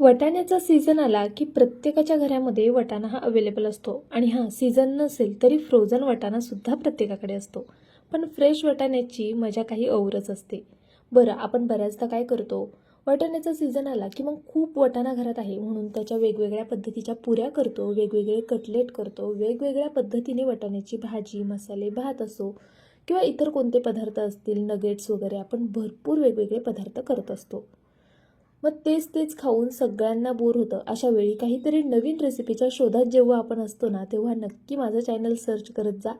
वटाण्याचा season आला की प्रत्येकाच्या घरामध्ये वटाणा हा अवेलेबल असतो. आणि हां सीझन नसेल तरी फ्रोझन वटाणासुद्धा प्रत्येकाकडे असतो. पण फ्रेश वटाण्याची मजा काही औरच असते. बरं आपण बऱ्याचदा काय करतो? वटाण्याचा सीझन आला की मग खूप वटाणा घरात आहे म्हणून त्याच्या वेगवेगळ्या पद्धतीच्या पुऱ्या करतो वेगवेगळे कटलेट करतो वेगवेगळ्या पद्धतीने वटाण्याची भाजी मसाले भात असो किंवा इतर कोणते पदार्थ असतील नगेट्स वगैरे आपण भरपूर वेगवेगळे पदार्थ करत असतो. मग तेच तेच खाऊन सगळ्यांना बोर होतं. अशा वेळी काहीतरी नवीन रेसिपीच्या शोधात जेव्हा आपण असतो ना तेव्हा नक्की माझं चॅनल सर्च करत जा.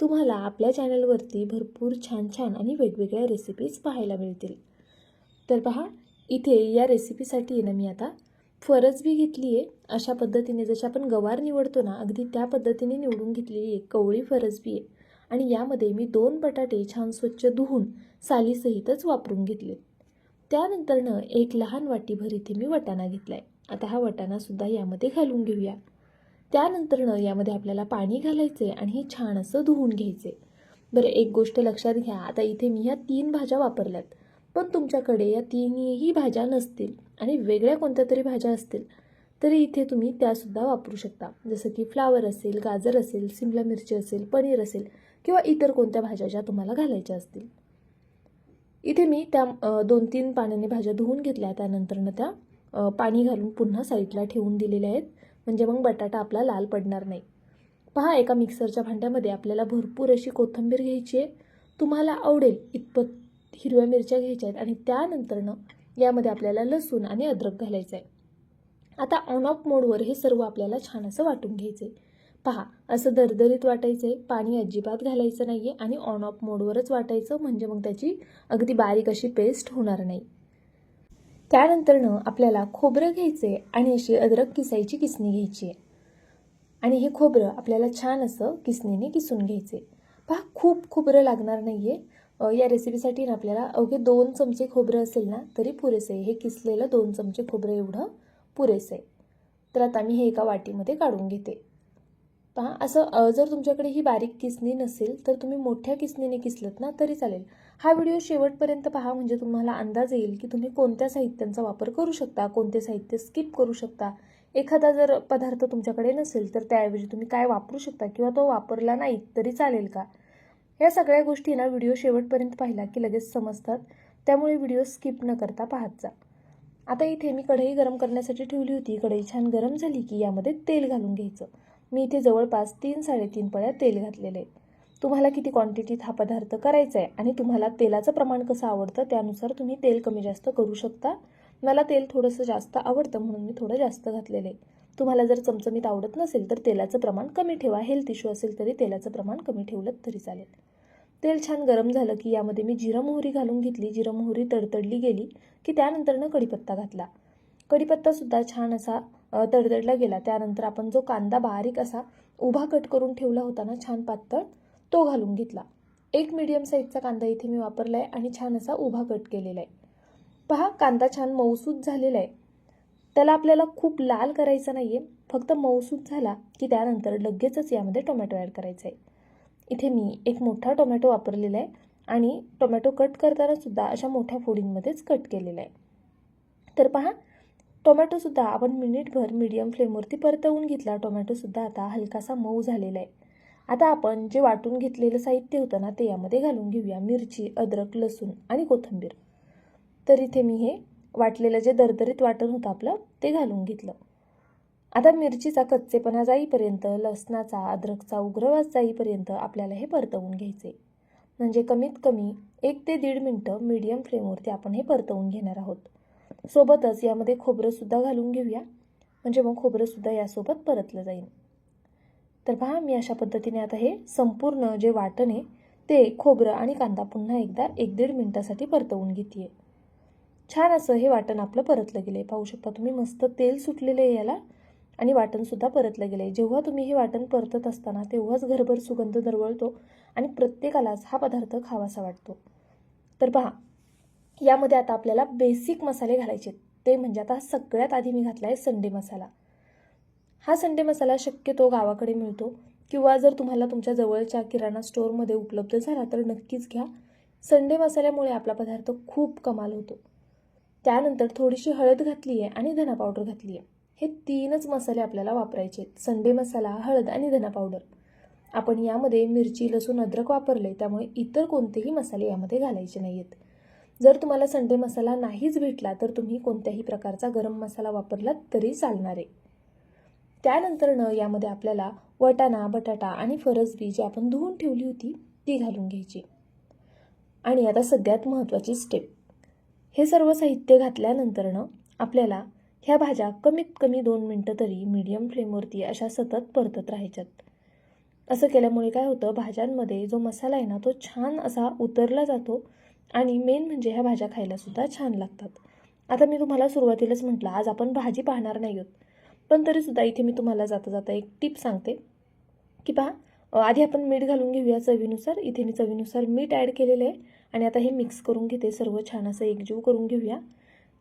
तुम्हाला आपल्या चॅनलवरती भरपूर छान छान आणि वेगवेगळ्या रेसिपीज पाहायला मिळतील. तर पहा इथे या रेसिपीसाठी ना मी आता फरजबी घेतली आहे. अशा पद्धतीने जशी आपण गवार निवडतो ना अगदी त्या पद्धतीने निवडून घेतलेली आहे कवळी फरजबी आहे. आणि यामध्ये मी दोन बटाटे छान स्वच्छ धुवून सालीसहितच वापरून घेतले. त्यानंतरनं एक लहान वाटीभर इथे मी वटाणा घेतला आहे आता हा वटाणासुद्धा यामध्ये घालून घेऊया. त्यानंतरनं यामध्ये आपल्याला पाणी घालायचं आहे आणि हे छान असं धुवून घ्यायचे बरं एक गोष्ट लक्षात घ्या. आता इथे मी ह्या तीन भाज्या वापरल्यात. पण तुमच्याकडे या तीनही भाज्या नसतील आणि वेगळ्या कोणत्या तरी भाज्या असतील तरी इथे तुम्ही त्यासुद्धा वापरू शकता. जसं की फ्लावर असेल गाजर असेल सिमला मिरची असेल पनीर असेल किंवा इतर कोणत्या भाज्या ज्या तुम्हाला घालायच्या असतील. इथे मी त्या दोन तीन पाण्याने भाज्या धुवून घेतल्या. त्यानंतरनं त्या पाणी घालून पुन्हा साईडला ठेवून दिलेल्या आहेत. म्हणजे मग बटाटा आपला लाल पडणार नाही. पहा एका मिक्सरच्या भांड्यामध्ये आपल्याला भरपूर अशी कोथिंबीर घ्यायची आहे. तुम्हाला आवडेल इतपत हिरव्या मिरच्या घ्यायच्या आहेत आणि त्यानंतरनं यामध्ये आपल्याला लसूण आणि अद्रक घालायचं आहे. आता ऑन ऑफ मोडवर हे सर्व आपल्याला छान असं वाटून घ्यायचं आहे पहा असं दरदरीत वाटायचं आहे पाणी अजिबात घालायचं नाही आहे आणि ऑन ऑफ मोडवरच वाटायचं म्हणजे मग त्याची अगदी बारीक अशी पेस्ट होणार नाही. त्यानंतरनं आपल्याला खोबरं घ्यायचं आहे आणि अशी अद्रक किसायची किसणी घ्यायची आहे आणि हे खोबरं आपल्याला छान असं किसणीने किसून घ्यायचं आहे पहा खूप खोबरं लागणार नाही आहे या रेसिपीसाठी ना आपल्याला अवघे दोन चमचे खोबरं असेल ना तरी पुरेसं आहे हे किसलेलं दोन चमचे खोबरं एवढं पुरेसं आहे तर आता मी हे एका वाटीमध्ये काढून घेते. पहा असं जर तुमच्याकडे ही बारीक किसणी नसेल तर तुम्ही मोठ्या किसणीने किसलत ना तरी चालेल. हा व्हिडिओ शेवटपर्यंत पहा म्हणजे तुम्हाला अंदाज येईल की तुम्ही कोणत्या साहित्यांचा वापर करू शकता कोणते साहित्य स्किप करू शकता. एखादा जर पदार्थ तुमच्याकडे नसेल तर त्याऐवजी तुम्ही काय वापरू शकता किंवा तो वापरला नाही तरी चालेल का? या सगळ्या गोष्टी ना व्हिडिओ शेवटपर्यंत पाहिला की लगेच समजतात. त्यामुळे व्हिडिओ स्किप न करता पाहत जा. आता इथे मी कढई गरम करण्यासाठी ठेवली होती. कढई छान गरम झाली की यामध्ये तेल घालून घ्यायचं. मी इथे जवळपास तीन साडेतीन पळ्या तेल घातलेले. आहे तुम्हाला किती क्वांटिटीत हा पदार्थ करायचा आहे आणि तुम्हाला तेलाचं प्रमाण कसं आवडतं त्यानुसार तुम्ही तेल कमी जास्त करू शकता. मला तेल थोडंसं जास्त आवडतं म्हणून मी थोडं जास्त घातलेलं. आहे तुम्हाला जर चमचमीत आवडत नसेल तर तेलाचं प्रमाण कमी ठेवा. हेल्थ इश्यू असेल तरी तेलाचं प्रमाण कमी ठेवलं तरी चालेल. तेल छान गरम झालं की यामध्ये मी जिरं मोहरी घालून घेतली. जिरं मोहरी तडतडली गेली की त्यानंतरनं कढीपत्ता घातला. कढीपत्तासुद्धा छान असा तडतडला गेला. त्यानंतर आपण जो कांदा बारीक असा उभा कट करून ठेवला होता ना छान पातळ तो घालून घेतला. एक मीडियम साईजचा कांदा इथे मी वापरला आहे आणि छान असा उभा कट केलेला आहे पहा कांदा छान मऊसूत झालेला आहे त्याला आपल्याला खूप लाल करायचा नाही आहे फक्त मऊसूत झाला की त्यानंतर लगेचच यामध्ये टोमॅटो ॲड करायचा आहे इथे मी एक मोठा टोमॅटो वापरलेला आहे आणि टोमॅटो कट करतानासुद्धा अशा मोठ्या फोडींमध्येच कट केलेला आहे तर पहा टोमॅटोसुद्धा आपण मिनिटभर मीडियम फ्लेमवरती परतवून घेतला. टोमॅटोसुद्धा आता हलकासा मऊ झालेला आहे. आता आपण जे वाटून घेतलेलं साहित्य होतं ना ते यामध्ये घालून घेऊया. मिरची अद्रक लसूण आणि कोथिंबीर. तर इथे मी हे वाटलेलं जे दरदरीत वाटण होतं आपलं ते घालून घेतलं. आता मिरचीचा कच्चेपणा जाईपर्यंत लसणाचा अद्रकचा उग्रवास जाईपर्यंत आपल्याला हे परतवून घ्यायचे म्हणजे कमीत कमी एक ते दीड मिनटं मीडियम फ्लेमवरती आपण हे परतवून घेणार आहोत. सोबतच यामध्ये खोबरंसुद्धा घालून घेऊया. म्हणजे मग खोबरंसुद्धा यासोबत परतलं जाईल. तर पहा मी अशा पद्धतीने आता हे संपूर्ण जे वाटण आहे ते खोबरं आणि कांदा पुन्हा एकदा एक दीड मिनटासाठी परतवून घेते छान असं हे वाटण आपलं परतलं गेलं आहे पाहू शकता तुम्ही मस्त तेल सुटलेलं आहे याला आणि वाटणसुद्धा परतलं गेलं आहे जेव्हा तुम्ही हे वाटण परतत असताना तेव्हाच घरभर सुगंध दरवळतो आणि प्रत्येकालाच हा पदार्थ खावासा वाटतो. तर पहा यामध्ये आता आपल्याला बेसिक मसाले घालायचे आहेत. ते म्हणजे आता सगळ्यात आधी मी घातला आहे संडे मसाला. हा संडे मसाला शक्यतो गावाकडे मिळतो किंवा जर तुम्हाला तुमच्या जवळच्या किराणा स्टोअरमध्ये उपलब्ध झाला तर नक्कीच घ्या. संडे मसाल्यामुळे आपला पदार्थ खूप कमाल होतो. त्यानंतर थोडीशी हळद घातली आहे आणि धना पावडर घातली आहे हे तीनच मसाले आपल्याला वापरायचे आहेत. संडे मसाला हळद आणि धना पावडर. आपण यामध्ये मिरची लसूण अद्रक वापरले त्यामुळे इतर कोणतेही मसाले यामध्ये घालायचे नाही आहेत जर तुम्हाला संडे मसाला नाहीच भेटला तर तुम्ही कोणत्याही प्रकारचा गरम मसाला वापरलात तरी चालणार. आहे त्यानंतरनं यामध्ये आपल्याला वटाणा बटाटा आणि फरसबी जी आपण धुवून ठेवली होती ती घालून घ्यायची. आणि आता सगळ्यात महत्त्वाची स्टेप हे सर्व साहित्य घातल्यानंतरनं आपल्याला ह्या भाज्या कमीत कमी दोन मिनटं तरी मीडियम फ्लेमवरती अशा सतत परतत राहायच्यात. असं केल्यामुळे काय होतं भाज्यांमध्ये जो मसाला आहे ना तो छान असा उतरला जातो आणि मेन म्हणजे ह्या भाज्या खायलासुद्धा छान लागतात. आता मी तुम्हाला सुरुवातीलाच म्हटलं आज आपण भाजी पाहणार नाही आहोत. पण तरीसुद्धा इथे मी तुम्हाला जाता जाता एक टिप सांगते. की पहा आधी आपण मीठ घालून घेऊया चवीनुसार. इथे मी चवीनुसार मीठ ॲड केलेलं आहे. आणि आता हे मिक्स करून घेते सर्व छान असं एकजीव करून घेऊया.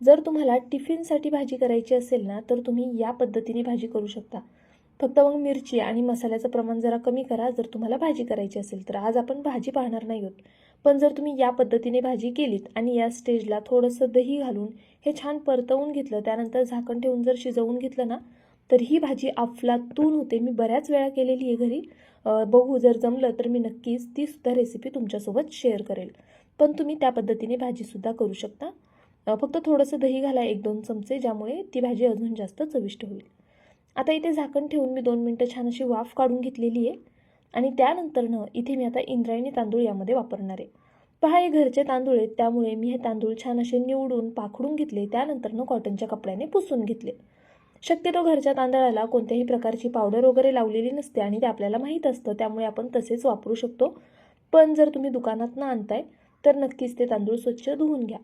जर तुम्हाला टिफिनसाठी भाजी करायची असेल ना तर तुम्ही या पद्धतीने भाजी करू शकता. फक्त मग मिरची आणि मसाल्याचं प्रमाण जरा कमी करा. जर तुम्हाला भाजी करायची असेल तर आज आपण भाजी पाहणार नाही आहोत. पण जर तुम्ही या पद्धतीने भाजी केलीत आणि या स्टेजला थोडंसं दही घालून हे छान परतवून घेतलं त्यानंतर झाकण ठेवून जर शिजवून घेतलं ना तर ही भाजी अफलातून होते. मी बऱ्याच वेळा केलेली आहे घरी. बघू जर जमलं तर मी नक्कीच ती सुद्धा रेसिपी तुमच्यासोबत शेअर करेल. पण तुम्ही त्या पद्धतीने भाजीसुद्धा करू शकता. फक्त थोडंसं दही घाला एक दोन चमचे ज्यामुळे ती भाजी अजून जास्त चविष्ट होईल. आता इथे झाकण ठेवून मी दोन मिनटं छान अशी वाफ काढून घेतलेली आहे. आणि त्यानंतरनं इथे मी आता इंद्रायणी तांदूळ यामध्ये वापरणार आहे. पहा हे घरचे तांदूळ आहेत त्यामुळे मी हे तांदूळ छान असे निवडून पाखडून घेतले त्यानंतरनं कॉटनच्या कपड्याने पुसून घेतले. शक्यतो घरच्या तांदळाला कोणत्याही प्रकारची पावडर वगैरे लावलेली नसते आणि ते आपल्याला माहीत असतं त्यामुळे आपण तसेच वापरू शकतो. पण जर तुम्ही दुकानातनं आणताय तर नक्कीच ते तांदूळ स्वच्छ धुवून घ्या.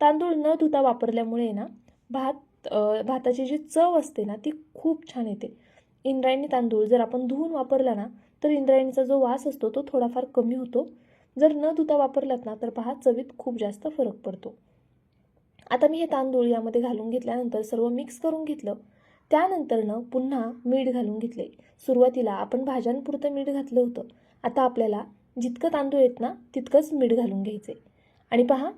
तांदूळ न धुता वापरल्यामुळे ना भात भाताची जी चव असते ना ती खूप छान येते. इंद्रायणी तांदूळ जर आपण धुवून वापरला ना तर इंद्रायणीचा जो वास असतो तो थोडाफार कमी होतो. जर न धुता वापरलात ना तर पहा चवीत खूप जास्त फरक पडतो. आता मी हे तांदूळ यामध्ये घालून घेतल्यानंतर सर्व मिक्स करून घेतलं. त्यानंतरनं पुन्हा मीठ घालून घेतले. सुरुवातीला आपण भाज्यांपुरतं मीठ घातलं होतं. आता आपल्याला जितकं तांदूळ आहेत ना तितकंच मीठ घालून घ्यायचे आणि पहा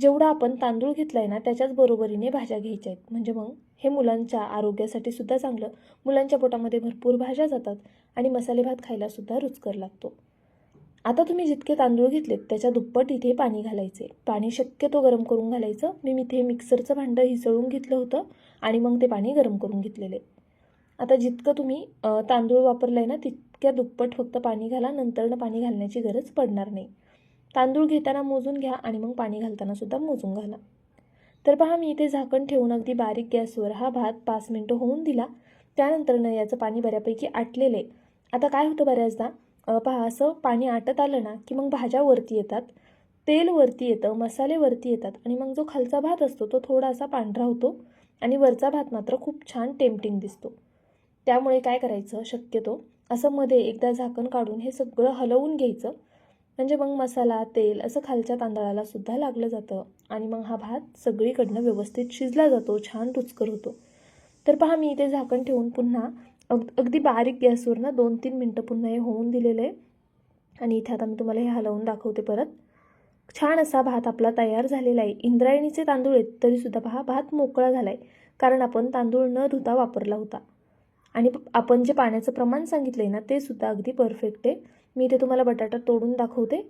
जेवढा आपण तांदूळ घेतला आहे ना त्याच्याच बरोबरीने भाज्या घ्यायच्या आहेत. म्हणजे मग हे मुलांच्या आरोग्यासाठी सुद्धा चांगलं. मुलांच्या पोटामध्ये भरपूर भाज्या जातात आणि मसाले भात खायलासुद्धा रुचकर लागतो. आता तुम्ही जितके तांदूळ घेतलेत त्याच्या दुप्पट इथे पाणी घालायचे पाणी शक्यतो गरम करून घालायचं. मी इथे मिक्सरचं भांडं हिसळून घेतलं होतं आणि मग ते पाणी गरम करून घेतलेले आता जितकं तुम्ही तांदूळ वापरलं आहे ना तितक्या दुप्पट फक्त पाणी घाला नंतरनं पाणी घालण्याची गरज पडणार नाही. तांदूळ घेताना मोजून घ्या आणि मग पाणी घालताना सुद्धा मोजून घाला. तर पहा मी इथे झाकण ठेवून अगदी बारीक गॅसवर हा भात पाच मिनटं होऊन दिला. त्यानंतरनं याचं पाणी बऱ्यापैकी आटलेलं. आहे आता काय होतं बऱ्याचदा? पहा असं पाणी आटत आलं ना की मग भाज्या वरती येतात तेल वरती येतं मसाले वरती येतात आणि मग जो खालचा भात असतो तो थोडासा पांढरा होतो आणि वरचा भात मात्र खूप छान टेम्पटिंग दिसतो. त्यामुळे काय करायचं? शक्यतो असं मध्ये एकदा झाकण काढून हे सगळं हलवून घ्यायचं. म्हणजे मग मसाला तेल असं खालच्या तांदळाला सुद्धा लागलं जातं. आणि मग हा भात सगळीकडनं व्यवस्थित शिजला जातो छान रुचकर होतो. तर पहा मी इथे झाकण ठेवून पुन्हा अग अगदी बारीक गॅसवर ना दोन तीन मिनटं पुन्हा हे होऊन दिलेलं आहे. आणि इथे आता मी तुम्हाला हे हलवून दाखवते परत. छान असा भात आपला तयार झालेला आहे. इंद्रायणीचे तांदूळ आहेत तरीसुद्धा पहा भात मोकळा झाला आहे कारण आपण तांदूळ न धुता वापरला होता. आणि आपण जे पाण्याचं प्रमाण सांगितलं आहे ना ते सुद्धा अगदी परफेक्ट आहे. मी इथे तुम्हाला बटाटा तोडून दाखवते.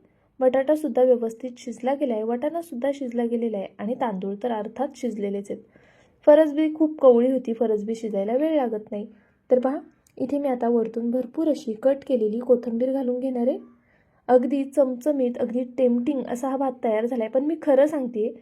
बटाटासुद्धा व्यवस्थित शिजला गेला आहे वटाणासुद्धा शिजला गेलेला आहे आणि तांदूळ तर अर्थात शिजलेलेच आहेत. फरसबी खूप कवळी होती फरसबी शिजायला वेळ लागत नाही. तर पहा इथे मी आता वरतून भरपूर अशी कट केलेली कोथिंबीर घालून घेणार आहे. अगदी चमचमीत अगदी टेम्पटिंग असा हा भात तयार झाला आहे पण मी खरं सांगते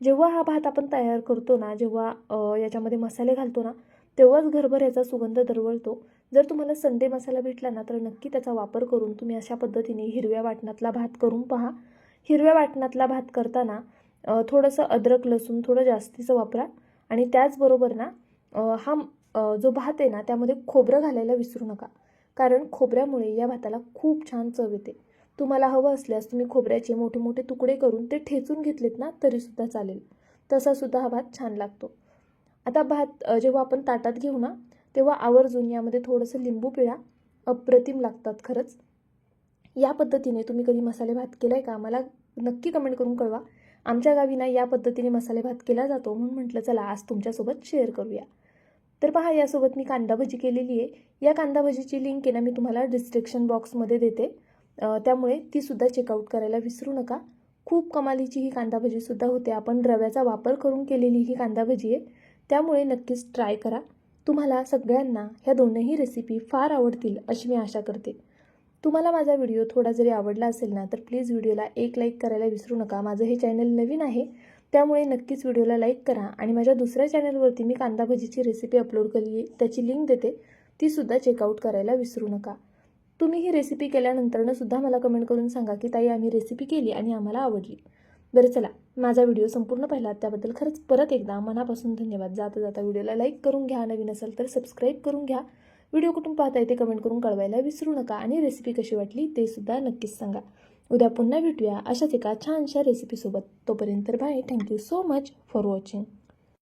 जेव्हा हा भात आपण तयार करतो ना जेव्हा याच्यामध्ये मसाले घालतो ना तेव्हाच घरभर याचा सुगंध दरवळतो. जर तुम्हाला संडे मसाला भेटला ना तर नक्की त्याचा वापर करून तुम्ही अशा पद्धतीने हिरव्या वाटणातला भात करून पहा. हिरव्या वाटणातला भात करताना थोडंसं अद्रक लसूण थोडं जास्तीचं वापरा. आणि त्याचबरोबर ना हा जो भात आहे ना त्यामध्ये खोबरं घालायला विसरू नका. कारण खोबऱ्यामुळे या भाताला खूप छान चव येते. तुम्हाला हवं असल्यास तुम्ही खोबऱ्याचे मोठे मोठे तुकडे करून ते ठेचून घेतलेत ना तरीसुद्धा चालेल. तसासुद्धा हा भात छान लागतो. आता भात जेव्हा आपण ताटात घेऊ ना तेव्हा आवर्जून यामध्ये थोडंसं लिंबू पिळा. अप्रतिम लागतात खरंच. या पद्धतीने तुम्ही कधी मसाले भात केला आहे का? मला नक्की कमेंट करून कळवा. आमच्या गावी ना या पद्धतीने मसाले भात केला जातो म्हणून म्हटलं चला आज तुमच्यासोबत शेअर करूया. तर पहा यासोबत मी कांदा भजी केलेली आहे. या कांदा भजीची लिंक आहे ना मी तुम्हाला डिस्क्रिप्शन बॉक्समध्ये देते. त्यामुळे तीसुद्धा चेकआउट करायला विसरू नका. खूप कमालीची ही कांदा भजीसुद्धा होते. आपण रव्याचा वापर करून केलेली ही कांदा भजी आहे. त्यामुळे नक्कीच ट्राय करा. तुम्हाला सगळ्यांना ह्या दोनही रेसिपी फार आवडतील अशी मी आशा करते. तुम्हाला माझा व्हिडिओ थोडा जरी आवडला असेल ना तर प्लीज व्हिडिओला एक लाईक करायला विसरू नका. माझं हे चॅनल नवीन आहे त्यामुळे नक्कीच व्हिडिओला लाईक करा. आणि माझ्या दुसऱ्या चॅनलवरती मी कांदा भजीची रेसिपी अपलोड केली त्याची लिंक देते तीसुद्धा चेकआउट करायला विसरू नका. तुम्ही ही रेसिपी केल्यानंतरनं सुद्धा मला कमेंट करून सांगा की ताई आम्ही रेसिपी केली आणि आम्हाला आवडली. बरं चला. माझा व्हिडिओ संपूर्ण पाहिला त्याबद्दल खरंच परत एकदा मनापासून धन्यवाद. जाता जाता व्हिडिओला लाईक करून घ्या नवीन असेल तर सबस्क्राईब करून घ्या. व्हिडिओ कुठून पाहता येते कमेंट करून कळवायला विसरू नका आणि रेसिपी कशी वाटली ते सुद्धा नक्कीच सांगा. उद्या पुन्हा भेटूया अशाच एका छानशा रेसिपीसोबत तोपर्यंत bye thank you so much for watching